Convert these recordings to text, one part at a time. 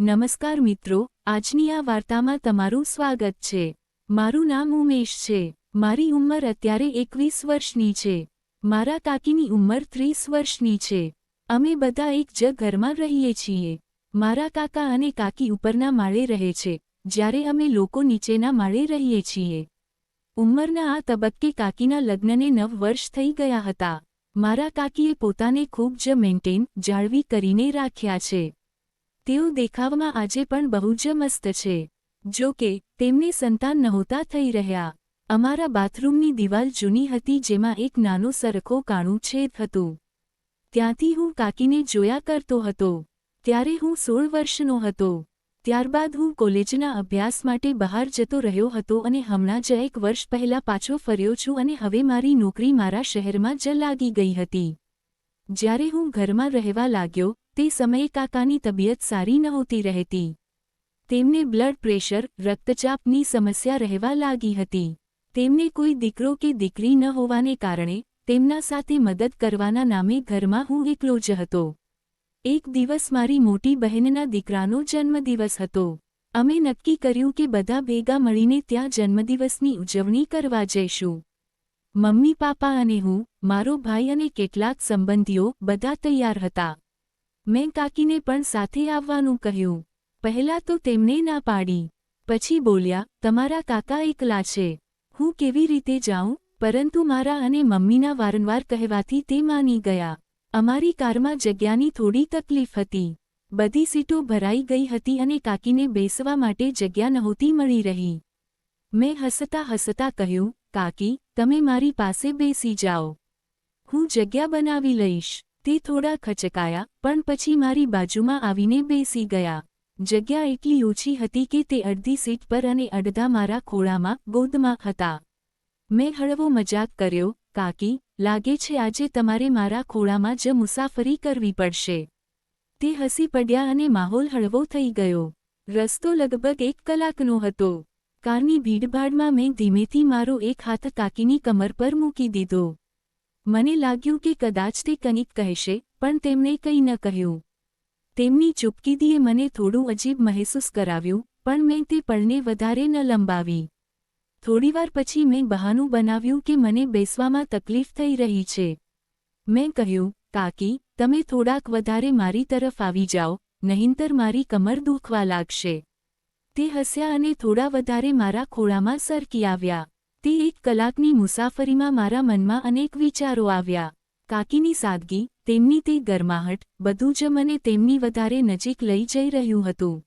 નમસ્કાર મિત્રો, આજની આ વાર્તામાં તમારું સ્વાગત છે. મારું નામ ઉમેશ છે. મારી ઉંમર અત્યારે એકવીસ વર્ષની છે. મારા કાકીની ઉંમર ત્રીસ વર્ષની છે. અમે બધા એક જ ઘરમાં રહીએ છીએ. મારા કાકા અને કાકી ઉપરના માળે રહે છે, જ્યારે અમે લોકો નીચેના માળે રહીએ છીએ. ઉંમરના આ તબક્કે કાકીના લગ્નને નવ વર્ષ થઈ ગયા હતા. મારા કાકીએ પોતાને ખૂબ જ મેન્ટેન, જાળવી કરીને રાખ્યા છે. તેઓ દેખાવમાં આજે પણ બહુ જ મસ્ત છે. જો કે, તેમને સંતાન નહોતા થઈ રહ્યા. અમારા બાથરૂમની દિવાલ જૂની હતી જેમાં એક નાનો સરખો કાણું છેદ હતું. ત્યાંથી હું કાકીને જોયા કરતો હતો. ત્યારે હું સોળ વર્ષનો હતો. ત્યારબાદ હું કોલેજના અભ્યાસ માટે બહાર જતો રહ્યો હતો અને હમણાં જ એક વર્ષ પહેલા પાછો ફર્યો છું અને હવે મારી નોકરી મારા શહેરમાં જ લાગી ગઈ હતી. જ્યારે હું ઘરમાં રહેવા લાગ્યો તે સમયે કાકાની તબિયત સારી નહોતી રહેતી. તેમને બ્લડ પ્રેશર, રક્તચાપની સમસ્યા રહેવા લાગી હતી. તેમને કોઈ દીકરો કે દીકરી ન હોવાને કારણે તેમના સાથે મદદ કરવાના નામે ઘરમાં હું એકલો જ હતો. એક દિવસ મારી મોટી બહેનના દીકરાનો જન્મદિવસ હતો. અમે નક્કી કર્યું કે બધા ભેગા મળીને ત્યાં જન્મદિવસની ઉજવણી કરવા જઈશું. મમ્મી, પાપા અને હું, મારો ભાઈ અને કેટલાક સંબંધીઓ બધા તૈયાર હતા. મેં કાકીને પણ સાથે આવવાનું કહ્યું. પહેલાં તો તેમને ના પાડી. પછી બોલ્યા, તમારા કાકા એકલા છે. હું કેવી રીતે જાઉં? પરંતુ મારા અને મમ્મીના વારંવાર કહેવાથી તે માની ગયા. અમારી કારમાં જગ્યાની થોડી તકલીફ હતી. બધી સીટો ભરાઈ ગઈ હતી અને કાકીને બેસવા માટે જગ્યા નહોતી મળી રહી. મેં હસતા હસતા કહ્યું, કાકી, તમે મારી પાસે બેસી જાઓ. હું જગ્યા બનાવી લઈશ. તે થોડા ખચકાયા, પણ પછી મારી બાજુમાં આવીને બેસી ગયા. જગ્યા એટલી ઓછી હતી કે તે અડધી સીટ પર અને અડધા મારા ખોળામાં, ગોદમાં હતા. મેં હળવો મજાક કર્યો, કાકી, લાગે છે આજે તમારે મારા ખોળામાં જ મુસાફરી કરવી પડશે. તે હસી પડ્યા અને માહોલ હળવો થઈ ગયો. રસ્તો લગભગ એક કલાકનો હતો. કારની ભીડભાડમાં મેં ધીમેથી મારો એક હાથ કાકીની કમર પર મૂકી દીધો. મને લાગ્યું કે કદાચ તે કંઈક કહેશે, પણ તેમણે કંઈ ન કહ્યું. તેમની ચૂપકીદીએ મને થોડું અજીબ મહેસૂસ કરાવ્યું, પણ મેં તે પળને વધારે ન લંબાવી. થોડીવાર પછી મેં બહાનું બનાવ્યું કે મને બેસવામાં તકલીફ થઈ રહી છે. મેં કહ્યું, કાકી, તમે થોડાક વધારે મારી તરફ આવી જાઓ, નહીંતર મારી કમર દુખવા લાગશે. તે હસ્યા અને થોડા વધારે મારા ખોળામાં સરકી આવ્યા. તે એક કલાકની મુસાફરીમાં મારા મનમાં અનેક વિચારો આવ્યા. કાકીની સાદગી, તેમની તે ગરમાહટ, બધું જ મને તેમની વધારે નજીક લઈ જઈ રહ્યું હતું.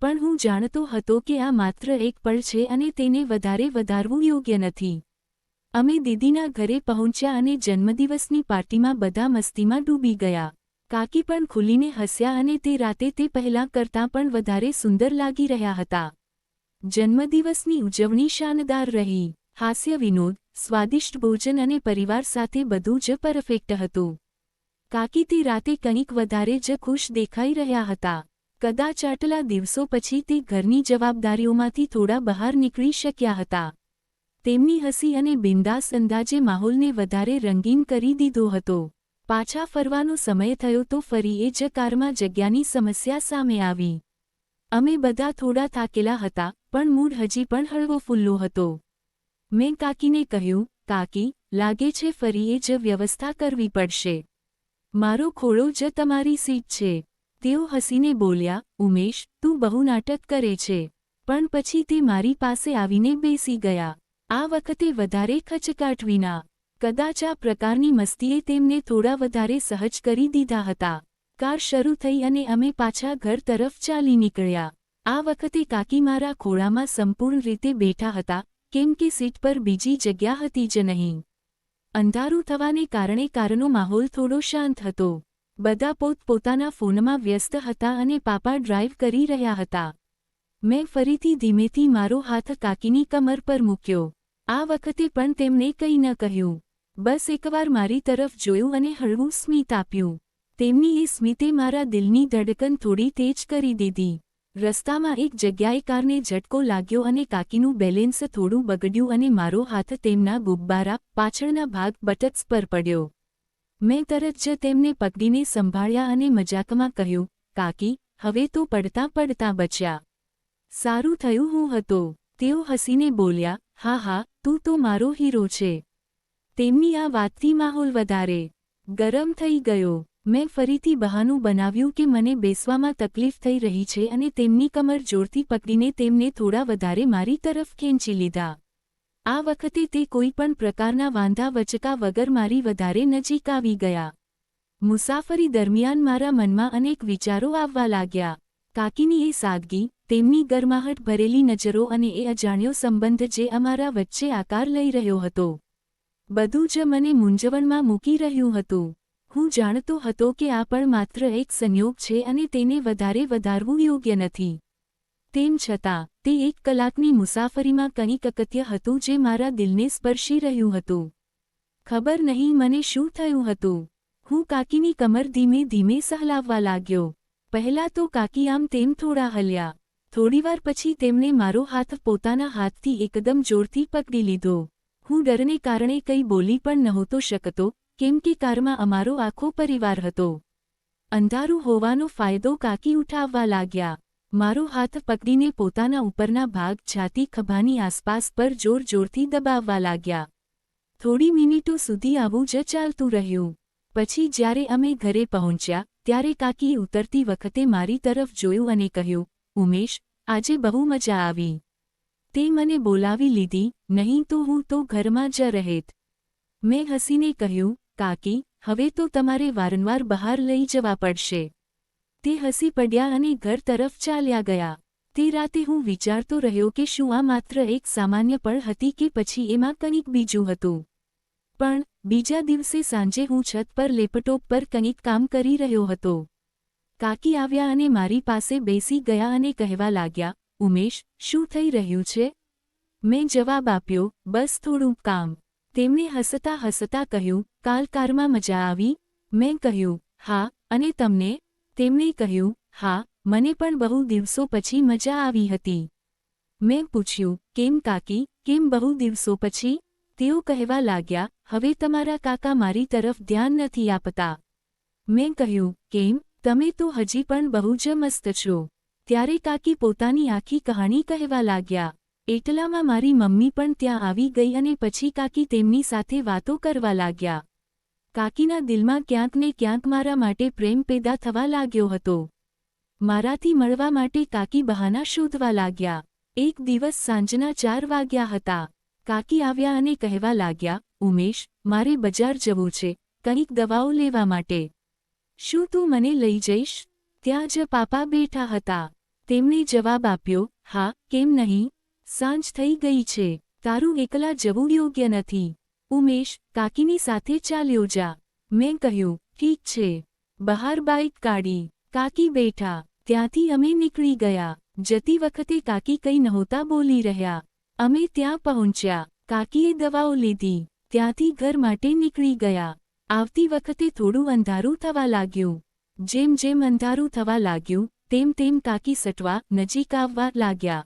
પણ હું જાણતો હતો કે આ માત્ર એક પળ છે અને તેને વધારે વધારવું યોગ્ય નથી. અમે દીદીના ઘરે પહોંચ્યા અને જન્મદિવસની પાર્ટીમાં બધા મસ્તીમાં ડૂબી ગયા. કાકી પણ ખુલીને હસ્યા અને તે રાતે તે પહેલાં કરતાં પણ વધારે સુંદર લાગી રહ્યા હતા. જન્મદિવસની ઉજવણી શાનદાર રહી. હાસ્ય વિનોદ, સ્વાદિષ્ટ ભોજન અને પરિવાર સાથે બધું જ પરફેક્ટ હતું. કાકીતી રાતે કંઈક વધારે જ ખુશ દેખાઈ રહ્યા હતા. કદાચ આટલા દિવસો પછી તે ઘરની જવાબદારીઓમાંથી થોડા બહાર નીકળી શક્યા હતા. તેમની હસી અને બિંદાસ અંદાજે માહોલને વધારે રંગીન કરી દીધો હતો. પાછા ફરવાનો સમય થયો તો ફરી એ જ કારમાં જગ્યાની સમસ્યા સામે આવી. અમે બધા થોડા થાકેલા હતા, પણ મૂડ હજી પણ હળવો ફૂલ્લો હતો. મેં કાકીને કહ્યું, કાકી, લાગે છે ફરી એ જ વ્યવસ્થા કરવી પડશે. મારો ખોળો જ તમારી સીટ છે. તેઓ હસીને બોલ્યા, ઉમેશ, તું બહુ નાટક કરે છે. પણ પછી તે મારી પાસે આવીને બેસી ગયા. આ વખતે વધારે ખચકાટ વિના કદાચ આ પ્રકારની મસ્તીએ તેમને થોડા વધારે સહજ કરી દીધા હતા. કાર શરૂ થઈ અને અમે પાછા ઘર તરફ ચાલી નીકળ્યા. આ વખતે કાકી મારા ખોળામાં સંપૂર્ણ રીતે બેઠા હતા, કેમ કે સીટ પર બીજી જગ્યા હતી જ નહીં. અંધારું થવાને કારણે કારનો માહોલ થોડો શાંત હતો. બધા પોતપોતાના ફોનમાં વ્યસ્ત હતા અને પાપા ડ્રાઈવ કરી રહ્યા હતા. મેં ફરીથી ધીમેથી મારો હાથ કાકીની કમર પર મૂક્યો. આ વખતે પણ તેમણે કંઈ ન કહ્યું. બસ એકવાર મારી તરફ જોયું અને હળવું સ્મિત આપ્યું. તેમની એ સ્મિતે મારા દિલની ધડકન થોડી તેજ કરી દીધી. રસ્તામાં એક જગ્યાએ કારને ઝટકો લાગ્યો અને કાકીનું બેલેન્સ થોડું બગડ્યું અને મારો હાથ તેમના ગુબ્બારા પાછળના ભાગ બટક્સ પર પડ્યો. મેં તરત જ તેમને પકડીને સંભાળ્યા અને મજાકમાં કહ્યું, કાકી, હવે તો પડતા પડતા બચ્યા. સારું થયું હું હતો. તેઓ હસીને બોલ્યા, હા હા, તું તો મારો હીરો છે. તેમની આ વાતથી માહોલ વધારે ગરમ થઈ ગયો. મેં ફરીથી બહાનું બનાવ્યું કે મને બેસવામાં તકલીફ થઈ રહી છે અને તેમની કમર જોરથી પકડીને તેમને થોડા વધારે મારી તરફ ખેંચી લીધા. આ વખતે તે કોઈ પણ પ્રકારના વાંધા વચકા વગર મારી વધારે નજીક આવી ગયા. મુસાફરી દરમિયાન મારા મનમાં અનેક વિચારો આવવા લાગ્યા. કાકીની એ સાદગી, તેમની ગરમાહટ ભરેલી નજરો અને એ અજાણ્યો સંબંધ જે અમારા વચ્ચે આકાર લઈ રહ્યો હતો. બધું જ મને મૂંઝવણમાં મૂકી રહ્યું હતું. હું જાણતો હતો કે આ પણ માત્ર એક સંયોગ છે અને તેને વધારે વધારવું યોગ્ય નથી. તેમ છતાં, તે એક કલાકની મુસાફરીમાં કંઈક અકત્ય હતું જે મારા દિલને સ્પર્શી રહ્યું હતું. ખબર નહીં મને શું થયું હતું. હું કાકીની કમર ધીમે ધીમે સહલાવવા લાગ્યો. પહેલાં તો કાકી આમ તેમ થોડા હલ્યા. થોડીવાર પછી તેમણે મારો હાથ પોતાના હાથથી એકદમ જોરથી પકડી લીધો. હું ડરને કારણે કંઈ બોલી પણ નહોતો શકતો કેમ કે કારમાં અમારો આખો પરિવાર હતો. અંધારું હોવાનો ફાયદો કાકી ઉઠાવવા લાગ્યા. મારો હાથ પકડીને પોતાના ઉપરના ભાગ છાતી ખભાની આસપાસ પર જોર જોરથી દબાવવા લાગ્યા. થોડી મિનિટો સુધી આવું જ ચાલતું રહ્યું. પછી જ્યારે અમે ઘરે પહોંચ્યા, ત્યારે કાકીએ ઉતરતી વખતે મારી તરફ જોયું અને કહ્યું, ઉમેશ, આજે બહુ મજા આવી. તે મને બોલાવી લીધી, નહીં તો હું તો ઘરમાં જ રહેત. મેં હસીને કહ્યું કાકી, હવે તો તમારે વારંવાર બહાર લઈ જવા પડશે. તે હસી પડ્યા અને ઘર તરફ ચાલ્યા ગયા. તે રાતે હું વિચારતો રહ્યો કે શું આ માત્ર એક સામાન્ય પળ હતી કે પછી એમાં કંઈક બીજું હતું. પણ, બીજા દિવસે સાંજે હું છત પર લેપટોપ પર કંઈક કામ કરી રહ્યો હતો. કાકી આવ્યા અને મારી પાસે બેસી ગયા અને કહેવા લાગ્યા, ઉમેશ, શું થઈ રહ્યું છે? મેં જવાબ આપ્યો, બસ થોડું કામ. તેમણે હસતા હસતા કહ્યું, કાલ કારમાં મજા આવી? મેં કહ્યું, હા. અને તમને? તેમણે કહ્યું, હા, મને પણ બહુ દિવસો પછી મજા આવી હતી. મેં પૂછ્યું, કેમ કાકી, કેમ બહુ દિવસો પછી? તેઓ કહેવા લાગ્યા, હવે તમારા કાકા મારી તરફ ધ્યાન નથી આપતા. મેં કહ્યું, કેમ? તમે તો હજી પણ બહુ જ મસ્ત છો. ત્યારે કાકી પોતાની આખી કહાણી કહેવા લાગ્યા. એટલામાં મારી મમ્મી પણ ત્યાં આવી ગઈ અને પછી કાકી તેમની સાથે વાતો કરવા લાગ્યા. કાકીના દિલમાં ક્યાંક ને ક્યાંક મારા માટે પ્રેમ પેદા થવા લાગ્યો હતો. મારાથી મળવા માટે કાકી બહાના શોધવા લાગ્યા. એક દિવસ સાંજના ચાર વાગ્યા હતા. કાકી આવ્યા અને કહેવા લાગ્યા, ઉમેશ, મારે બજાર જવું છે. કંઈક દવાઓ લેવા માટે. શું તું મને લઈ જઈશ? ત્યાં જ પાપા બેઠા હતા. તેમણે જવાબ આપ્યો, હા, કેમ નહીં? સાંજ થઈ ગઈ છે. તારું એકલા જવું યોગ્ય નથી. ઉમેશ કાકીની સાથે ચાલ્યો જા. મેં કહ્યું, ઠીક છે. બહાર બાઇક કાઢી. કાકી બેઠા. ત્યાંથી અમે નીકળી ગયા. જતી વખતે કાકી કંઈ નહોતા બોલી રહ્યા. અમે ત્યાં પહોંચ્યા. કાકીએ દવાઓ લીધી. ત્યાંથી ઘર માટે નીકળી ગયા. આવતી વખતે થોડું અંધારું થવા લાગ્યું. જેમ જેમ અંધારું થવા લાગ્યું, તેમ તેમ કાકી સટવા નજીક આવવા લાગ્યા.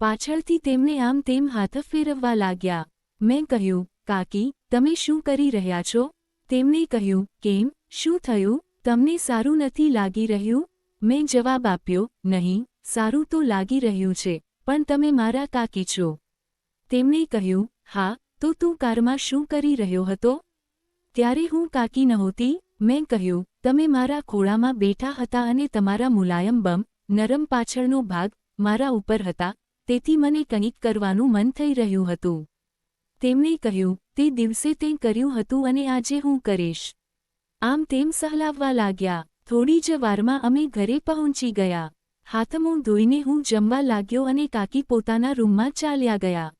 પાછળથી તેમને આમ તેમ હાથ ફેરવવા લાગ્યા. મેં કહ્યું, કાકી, તમે શું કરી રહ્યા છો? તેમણે કહ્યું, કેમ? શું થયું? તમને સારું નથી લાગી રહ્યું? મેં જવાબ આપ્યો, નહીં, સારું તો લાગી રહ્યું છે, પણ તમે મારા કાકી છો. તેમણે કહ્યું, હા, તો તું કારમાં શું કરી રહ્યો હતો? ત્યારે હું કાકી નહોતી. મેં કહ્યું, તમે મારા ખોળામાં બેઠા હતા અને તમારા મુલાયમ બમ, નરમ પાછળનો ભાગ, મારા ઉપર હતા તેથી મને કંઈક કરવાનું મન થઈ રહ્યું હતું. તેમણે કહ્યું, તે દિવસે તે કર્યું હતું અને આજે હું કરીશ. આમ તેમ સહલાવવા લાગ્યા. થોડી જ વારમાં અમે ઘરે પહોંચી ગયા. હાથમું ધોઈને હું જમવા લાગ્યો અને કાકી પોતાના રૂમમાં ચાલ્યા ગયા.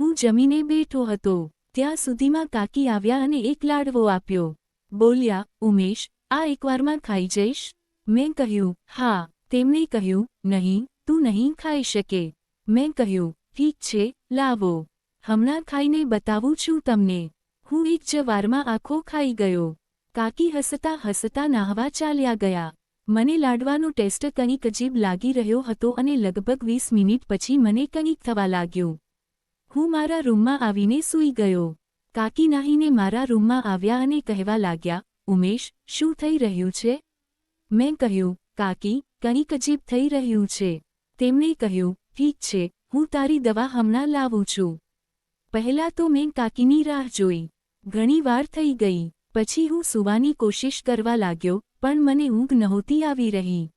હું જમીને બેઠો હતો. ત્યાં સુધીમાં કાકી આવ્યા અને એક લાડવો આપ્યો. બોલ્યા, ઉમેશ, આ એકવારમાં ખાઈ જઈશ? મેં કહ્યું, હા. તેમણે કહ્યું, નહીં, તું નહીં ખાઈ શકે. મેં કહ્યું, ઠીક છે, લાવો. હમણાં ખાઈને બતાવું છું તમને. હું એક જ વારમાં આખો ખાઈ ગયો. કાકી હસતા હસતા નાહવા ચાલ્યા ગયા. મને લાડવાનો ટેસ્ટ કંઈક અજીબ લાગી રહ્યો હતો અને લગભગ વીસ મિનિટ પછી મને કંઈક થવા લાગ્યું. હું મારા રૂમમાં આવીને સૂઈ ગયો. કાકી નાહીને મારા રૂમમાં આવ્યા અને કહેવા લાગ્યા, ઉમેશ, શું થઈ રહ્યું છે? મેં કહ્યું, કાકી, કંઈક અજીબ થઈ રહ્યું છે. તેમણે કહ્યું ઠીક છે, હું તારી દવા હમણાં લાવું છું. પહેલાં તો મેં કાકીની રાહ જોઈ. ઘણી વાર થઈ ગઈ, પછી હું સુવાની કોશિશ કરવા લાગ્યો, પણ મને ઊંઘ નહોતી આવી રહી.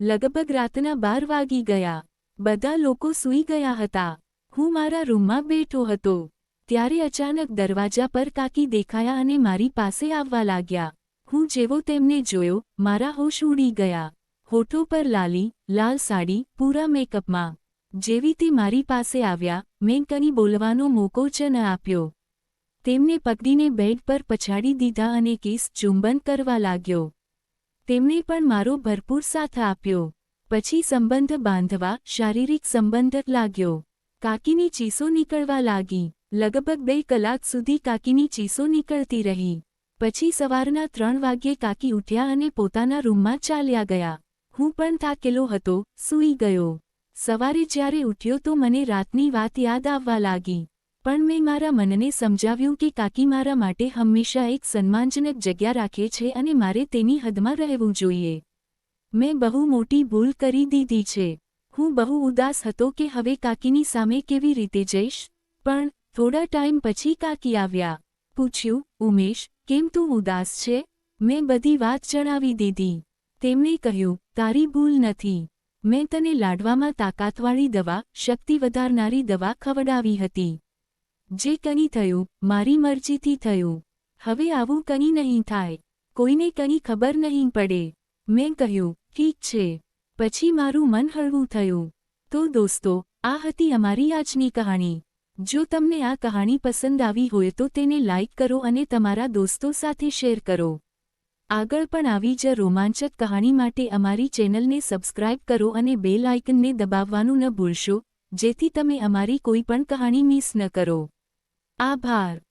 લગભગ રાતના બાર વાગી ગયા. બધા લોકો સૂઈ ગયા હતા. હું મારા રૂમમાં બેઠો હતો. ત્યારે અચાનક દરવાજા પર કાકી દેખાયા અને મારી પાસે આવવા લાગ્યા. હું જેવો તેમને જોયો, મારા હોશ ઉડી ગયા. હોઠો પર લાલી, લાલ સાડી, પૂરા મેકઅપમાં. જેવી તે મારી પાસે આવ્યા, મેં કંઈ બોલવાનો મોકો જ ન આપ્યો. તેમને પકડીને બેડ પર પછાડી દીધા અને કેસ ચુંબન કરવા લાગ્યો. તેમણે પણ મારો ભરપૂર સાથ આપ્યો. પછી સંબંધ બાંધવા, શારીરિક સંબંધ લાગ્યો. કાકીની ચીસો નીકળવા લાગી. લગભગ બે કલાક સુધી કાકીની ચીસો નીકળતી રહી. પછી સવારના ત્રણ વાગ્યે કાકી ઉઠ્યા અને પોતાના રૂમમાં ચાલ્યા ગયા. હું પણ થાકેલો હતો, સૂઈ ગયો. સવારે જ્યારે ઉઠ્યો તો મને રાતની વાત યાદ આવવા લાગી. પણ મેં મારા મનને સમજાવ્યું કે કાકી મારા માટે હંમેશા એક સન્માનજનક જગ્યા રાખે છે અને મારે તેની હદમાં રહેવું જોઈએ. મેં બહુ મોટી ભૂલ કરી દીધી છે. હું બહુ ઉદાસ હતો કે હવે કાકીની સામે કેવી રીતે જઈશ? પણ થોડા ટાઈમ પછી કાકી આવ્યા. પૂછ્યું, ઉમેશ, કેમ તું ઉદાસ છે? મેં બધી વાત જણાવી દીધી. તેમણે કહ્યું, તારી ભૂલ નથી. મેં તને લાડવામાં તાકાતવાળી દવા, શક્તિ વધારનારી દવા ખવડાવી હતી. જે કની થયું, મારી મરજીથી થયું. હવે આવું કની નહીં થાય. કોઈને કની ખબર નહીં પડે. મેં કહ્યું, ઠીક છે. પછી મારું મન હળવું થયું. તો દોસ્તો, આ હતી અમારી આજની કહાણી. જો તમને આ કહાણી પસંદ આવી હોય તો તેને લાઇક કરો અને તમારા દોસ્તો સાથે શેર કરો. આગળ પણ આવી જ રોમાંચક કહાણી માટે અમારી ચેનલને સબસ્ક્રાઇબ કરો અને બેલ આઇકનને દબાવવાનું ન ભૂલશો, જેથી તમે અમારી કોઈ પણ કહાણી મિસ ન કરો. આભાર.